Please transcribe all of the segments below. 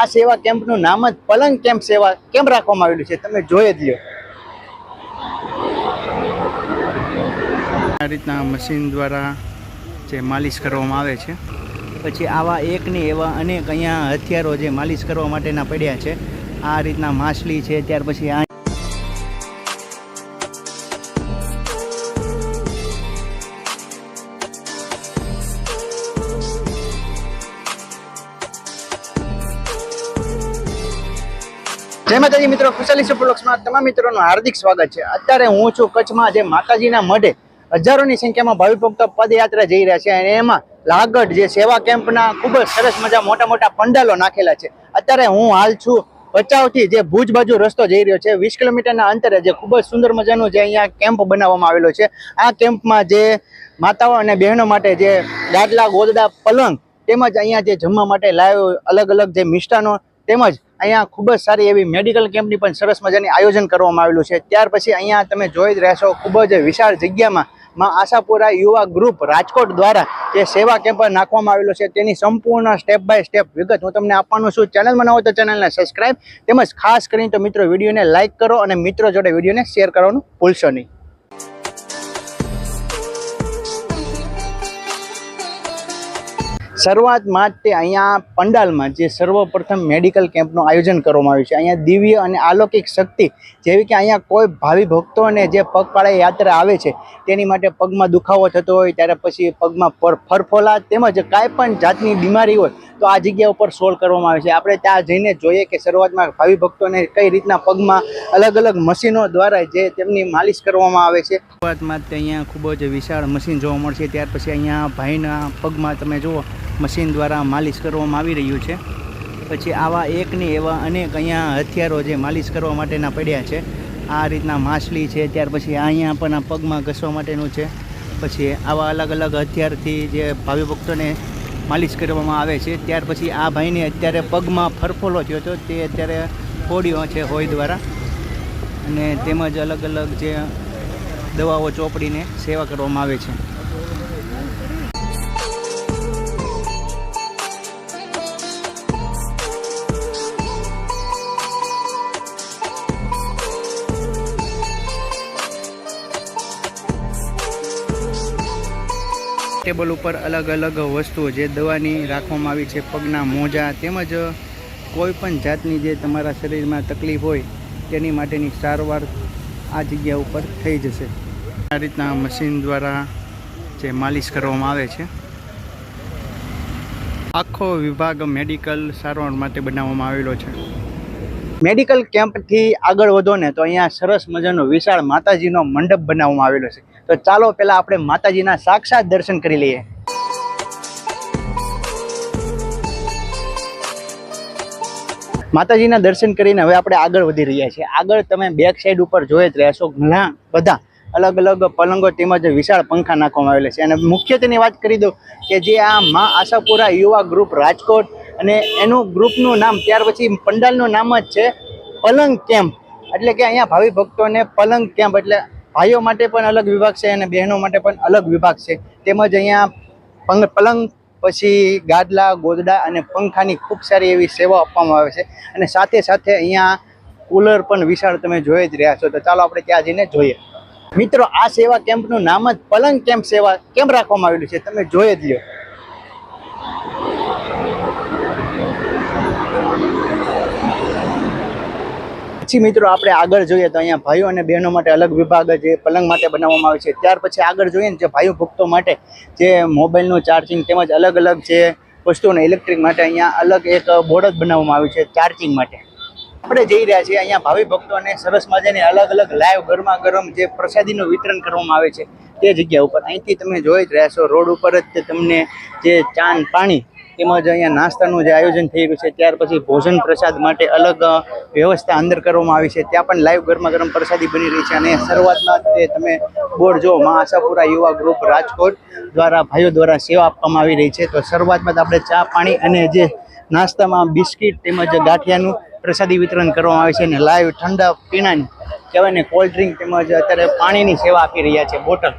આ સેવા કેમ્પનું નામ જ પલંગ કેમ્પ સેવા કેમ રાખવામાં આવેલું છે? તમે જોઈ જ લો આ રીતના મશીન દ્વારા જે માલિશ કરવામાં આવે છે. પછી આવા એક ને એવા અનેક અહીંયા હથિયારો જે માલિશ કરવા માટેના પડ્યા છે. આ રીતના માછલી છે ત્યાર પછી આ જય માતાજી મિત્રો, ખુશાલી સુપરલોક્સમાં તમામ મિત્રોનું હાર્દિક સ્વાગત છે. અત્યારે હું છું કચ્છમાં જે માતાજીના મઢે હજારોની સંખ્યામાં ભાવિ ભક્તો પદયાત્રા જઈ રહ્યા છે અને એમાં લાગડ જે સેવા કેમ્પના ખૂબ જ સરસ મજા મોટા મોટા પંડાલો નાખેલા છે. અત્યારે હું હાલ છું ભચાઉથી જે ભુજ બાજુ રસ્તો જઈ રહ્યો છે. વીસ કિલોમીટરના અંતરે જે ખૂબ જ સુંદર મજાનું જે અહીંયા કેમ્પ બનાવવામાં આવેલો છે. આ કેમ્પમાં જે માતાઓ અને બહેનો માટે જે ગાદલા ગોદડા પલંગ તેમજ અહીંયા જે જમવા માટે લાવ્યો અલગ અલગ જે મિષ્ટાનો તેમજ અહીંયા ખૂબ જ સારી એવી મેડિકલ કેમ્પની પણ સરસ મજાની આયોજન કરવામાં આવેલું છે. ત્યાર પછી અહીંયા તમે જોઈ જ રહેશો ખૂબ જ વિશાળ જગ્યામાં માં આશાપુરા યુવા ગ્રુપ રાજકોટ દ્વારા જે સેવા કેમ્પ નાખવામાં આવેલો છે, તેની સંપૂર્ણ સ્ટેપ બાય સ્ટેપ વિગત હું તમને આપવાનું છું. ચેનલમાં ન હોય તો ચેનલને સબસ્ક્રાઇબ, તેમજ ખાસ કરીને તો મિત્રો વિડીયોને લાઇક કરો અને મિત્રો જોડે વિડીયોને શેર કરવાનું ભૂલશો નહીં. શરૂઆતમાં જ તે અહીંયા પંડાલમાં જે સર્વપ્રથમ મેડિકલ કેમ્પનું આયોજન કરવામાં આવ્યું છે. અહીંયા દિવ્ય અને અલૌકિક શક્તિ, જેવી કે અહીંયા કોઈ ભાવિ ભક્તોને જે પગપાળા યાત્રા આવે છે, તેની માટે પગમાં દુખાવો થતો હોય, ત્યારે પછી પગમાં ફરફોલા તેમજ કાંઈ પણ જાતની બીમારી હોય, તો આ જગ્યા ઉપર સોલ્વ કરવામાં આવે છે. આપણે ત્યાં જઈને જોઈએ કે શરૂઆતમાં ભાવિ ભક્તોને કઈ રીતના પગમાં અલગ અલગ મશીનો દ્વારા જે તેમની માલિશ કરવામાં આવે છે. શરૂઆતમાં અહીંયા ખૂબ જ વિશાળ મશીન જોવા મળશે, ત્યાર પછી અહીંયા ભાઈના પગમાં તમે જુઓ મશીન દ્વારા માલિશ કરવામાં આવી રહ્યું છે. પછી આવા એકને એવા અનેક અહીંયા હથિયારો જે માલિશ કરવા માટેના પડ્યા છે. આ રીતના માછલી છે, ત્યાર પછી અહીંયા પણ આ પગમાં ઘસવા માટેનું છે. પછી આવા અલગ અલગ હથિયારથી જે ભાવિ ભક્તોને માલિશ કરવામાં આવે છે. ત્યાર પછી આ ભાઈને અત્યારે પગમાં ફરફોલો થયો હતો, તે અત્યારે ફોડ્યો છે હોય દ્વારા. અને તેમજ અલગ અલગ જે દવાઓ ચોપડીને સેવા કરવામાં આવે છે. ટેબલ ઉપર અલગ અલગ વસ્તુઓ, જે દવાની રાખવામાં આવી છે, પગના મોજા તેમજ કોઈ પણ જાતની જે તમારા શરીરમાં તકલીફ હોય, તેની માટેની સારવાર આ જગ્યા ઉપર થઈ જશે. આ રીતના મશીન દ્વારા જે માલિશ કરવામાં આવે છે. આખો વિભાગ મેડિકલ સારવાર માટે બનાવવામાં આવેલો છે. મેડિકલ કેમ્પથી આગળ વધો ને તો અહીંયા સરસ મજાનો વિશાળ માતાજીનો મંડપ બનાવવામાં આવેલો છે. તો ચાલો પહેલા આપણે માતાજીના સાક્ષાત દર્શન કરી લઈએ. માતાજીના દર્શન કરીને હવે આપણે આગળ વધી રહ્યા છીએ. આગળ તમે બેક સાઈડ ઉપર જોઈ જ રહેશો ઘણા બધા અલગ અલગ પલંગો તેમજ વિશાળ પંખા નાખવામાં આવેલા છે. અને મુખ્યત્વેની વાત કરી દઉં કે જે આ મા આશાપુરા યુવા ગ્રુપ રાજકોટ અને એનું ગ્રુપનું નામ ત્યાર પછી પંડાલનું નામ જ છે પલંગ કેમ્પ. એટલે કે અહીંયા ભાવિ ભક્તોને પલંગ કેમ્પ એટલે ભાઈઓ માટે પણ અલગ વિભાગ છે અને બહેનો માટે પણ અલગ વિભાગ છે. તેમજ અહીંયા પલંગ, પછી ગાદલા, ગોદડા અને પંખાની ખૂબ સારી એવી સેવા આપવામાં આવે છે. અને સાથે સાથે અહીંયા કુલર પણ વિશાળ તમે જોઈ જ રહ્યા છો. તો ચાલો આપણે ત્યાં જઈને જોઈએ. મિત્રો, આ સેવા કેમ્પનું નામ જ પલંગ કેમ્પ સેવા કેમ રાખવામાં આવેલું છે. તમે જોઈ જ લ્યો. પછી મિત્રો આપણે આગળ જોઈએ તો અહીંયા ભાઈઓ અને બહેનો માટે અલગ વિભાગ જે પલંગ માટે બનાવવામાં આવે છે. ત્યાર પછી આગળ જોઈએ ને જે ભાઈઓ ભક્તો માટે જે મોબાઈલનું ચાર્જિંગ તેમજ અલગ અલગ જે વસ્તુઓને ઇલેક્ટ્રિક માટે અહીંયા અલગ એક બોર્ડ જ બનાવવામાં આવ્યું છે ચાર્જિંગ માટે. આપણે જઈ રહ્યા છીએ અહીંયા ભાવિ ભક્તોને સરસ મજાની અલગ અલગ લાઈવ ગરમા ગરમ જે પ્રસાદીનું વિતરણ કરવામાં આવે છે. તે જગ્યા ઉપર અહીંથી તમે જોઈ જ રહ્યા છો. રોડ ઉપર જ તમને જે ચાન પાણી તેમજ અહીંયા નાસ્તાનું જે આયોજન થઈ રહ્યું છે, ત્યાર પછી ભોજન પ્રસાદ માટે અલગ વ્યવસ્થા અંદર કરવામાં આવી છે. ત્યાં પણ લાઈવ ગરમા ગરમ પ્રસાદી બની રહી છે અને શરૂઆતમાં તે તમે બોર્ડ જો મા આશાપુરા યુવા ગ્રુપ રાજકોટ દ્વારા ભાઈઓ દ્વારા સેવા આપવામાં આવી રહી છે. તો શરૂઆતમાં આપણે ચા, પાણી અને જે નાસ્તામાં બિસ્કિટ તેમજ ગાંઠિયાનું પ્રસાદી વિતરણ કરવામાં આવે છે અને લાઈવ ઠંડા પીણાની કહેવાય ને કોલ્ડ ડ્રિંક તેમજ અત્યારે પાણીની સેવા આપી રહ્યા છે બોટલ.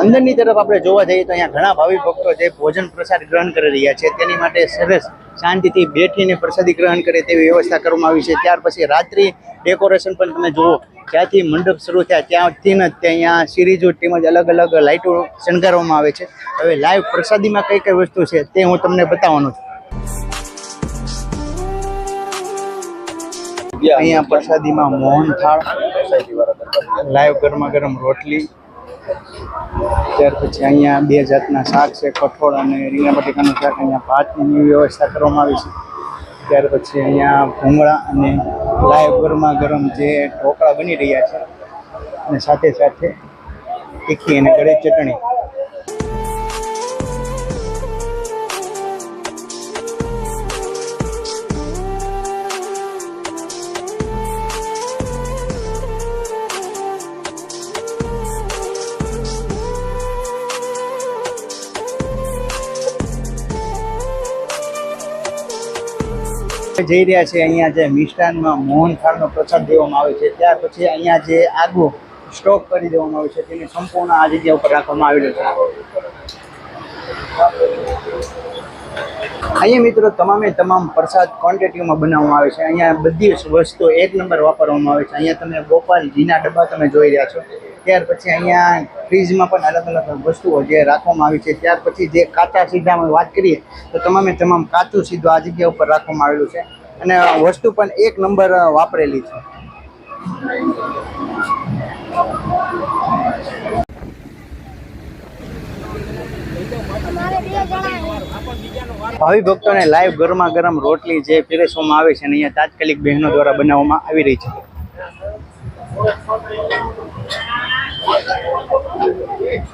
અંદરની તરફ આપણે જોવા જઈએ તો અહીંયા ઘણા ભાવિ ભક્તો જે ભોજન પ્રસાદ ગ્રહણ કરી રહ્યા છે, તેની માટે સરસ શાંતિથી બેઠીને પ્રસાદી ગ્રહણ કરે તેવી વ્યવસ્થા કરવામાં આવી છે. ત્યાર પછી રાત્રિ ડેકોરેશન પણ તમે જુઓ, જ્યાંથી મંડપ શરૂ થયા, ત્યાંથી જ ત્યાં સિરીજો તેમજ અલગ અલગ લાઇટો શણગારવામાં આવે છે. હવે લાઈવ પ્રસાદીમાં કઈ કઈ વસ્તુ છે તે હું તમને બતાવવાનો છું. અહીંયા પ્રસાદીમાં મોહન થાળ લાઈવ ગરમા ગરમ રોટલી, ત્યાર પછી અહીંયા બે જાતના શાક છે, કઠોળ અને રીંગણા બટેકાનું શાક. અહીંયા ભાતની વ્યવસ્થા કરવામાં આવી છે. ત્યાર પછી અહીંયા ભૂંગળા અને લાઈવ ગરમા ગરમ જે ઢોકળા બની રહ્યા છે. અને સાથે સાથે તીખી અને ગળે ચટણી. જઈ રહ્યા છે અહીંયા જે મિષ્ટાનમાં મોહન થાળનો પ્રસાદ દેવામાં આવે છે. ત્યાર પછી અહીંયા જે આગવો સ્ટોક કરી દેવામાં આવે છે, તેને સંપૂર્ણ આ જગ્યા ઉપર રાખવામાં આવેલો છે. અહીંયા મિત્રો તમામે તમામ પ્રસાદ ક્વોન્ટિટીમાં બનાવવામાં આવે છે. અહીંયા બધી વસ્તુઓ વસ્તુ એક નંબર વાપરવામાં આવે છે. અહીંયા તમે ગોપાલજીના ડબ્બા તમે જોઈ રહ્યા છો. ત્યાર પછી અહીંયા ફ્રીજમાં પણ અલગ અલગ વસ્તુઓ જે રાખવામાં આવી છે, ત્યાર પછી જે કાચા સીધામાં વાત કરીએ, તો તમામે તમામ કાચું સીધું આ જગ્યા ઉપર રાખવામાં આવેલું છે. અને વસ્તુ પણ એક નંબર વાપરેલી છે. ભાવિ ભક્તોને લાઈવ ગરમા ગરમ રોટલી જે પીરસવામાં આવે છે અને અહીંયા તાત્કાલિક બહેનો દ્વારા બનાવવામાં આવી રહી છે. Thank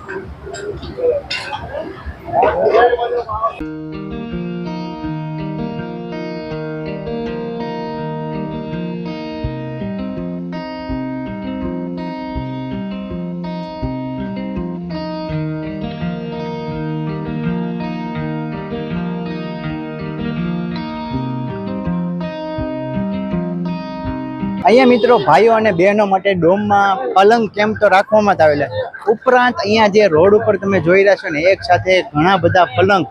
you. અહીંયા મિત્રો ભાઈઓ અને બહેનો માટે ડોમમાં પલંગ કેમ્પ તો રાખવામાં જ આવેલા ઉપરાંત અહીંયા જે રોડ ઉપર તમે જોઈ રહ્યા છો ને, એક સાથે ઘણા બધા પલંગ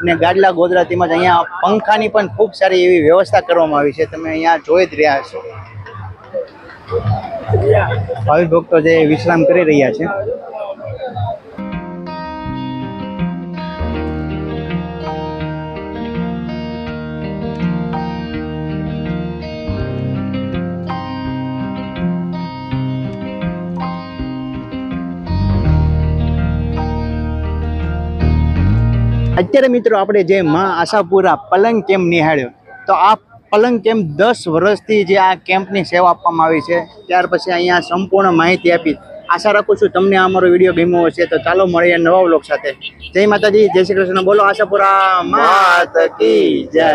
અને ગાડલા ગોદરા તેમજ અહીંયા પંખાની પણ ખૂબ સારી એવી વ્યવસ્થા કરવામાં આવી છે. તમે અહીંયા જોઈ જ રહ્યા છો ભાવિ ભક્તો જે વિશ્રામ કરી રહ્યા છે. અત્યારે મિત્રો આપણે જે માં આશાપુરા પલંગ કેમ્પ નિહાળ્યો? તો આ પલંગ કેમ્પ દસ વર્ષથી જે આ કેમ્પની સેવા આપવામાં આવી છે, ત્યાર પછી અહીંયા સંપૂર્ણ માહિતી આપી. આશા રાખું છું તમને અમારો વીડિયો ગમ્યો હશે, તો ચાલો મળીએ નવા વ્લોગ સાથે. જય માતાજી, જય શ્રી કૃષ્ણ. બોલો આશાપુરા, માત કી જય.